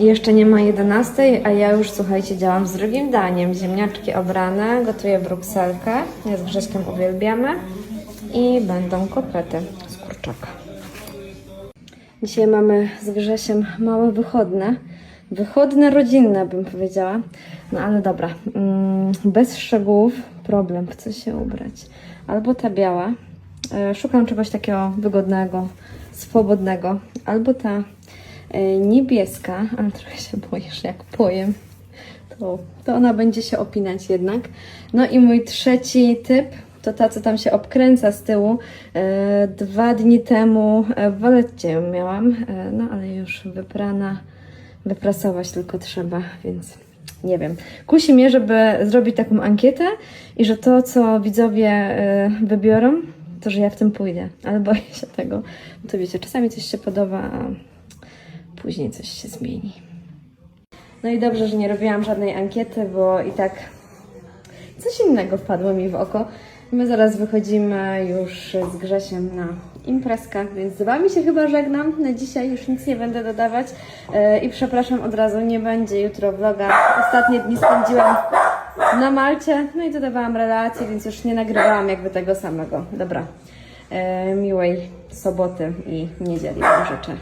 Jeszcze nie ma 11, a ja już słuchajcie, działam z drugim daniem. Ziemniaczki obrane, gotuję brukselkę. Ja z Grześkiem uwielbiamy. I będą kotlety z kurczaka. Dzisiaj mamy z Grzesiem małe wychodne. Wychodne rodzinne bym powiedziała. No ale dobra, mm, bez szczegółów problem, w co się ubrać. Albo ta biała, e, szukam czegoś takiego wygodnego, swobodnego. Albo ta niebieska, ale trochę się boję, że jak powiem, to, to ona będzie się opinać jednak. No i mój trzeci typ to ta, co tam się obkręca z tyłu. E, dwa dni temu e, w Waletcie ją miałam, e, no ale już wyprana, wyprasować tylko trzeba, więc nie wiem. Kusi mnie, żeby zrobić taką ankietę i że to, co widzowie e, wybiorą, to że ja w tym pójdę, ale boję się tego. Bo to wiecie, czasami coś się podoba, a później coś się zmieni. No i dobrze, że nie robiłam żadnej ankiety, bo i tak coś innego wpadło mi w oko. My zaraz wychodzimy już z Grzesiem na imprezkę, więc z Wami się chyba żegnam. Na dzisiaj już nic nie będę dodawać E, i przepraszam od razu, nie będzie jutro vloga. Ostatnie dni spędziłam na Malcie, no i dodawałam relacje, więc już nie nagrywałam jakby tego samego. Dobra, E, miłej soboty i niedzieli Wam życzę.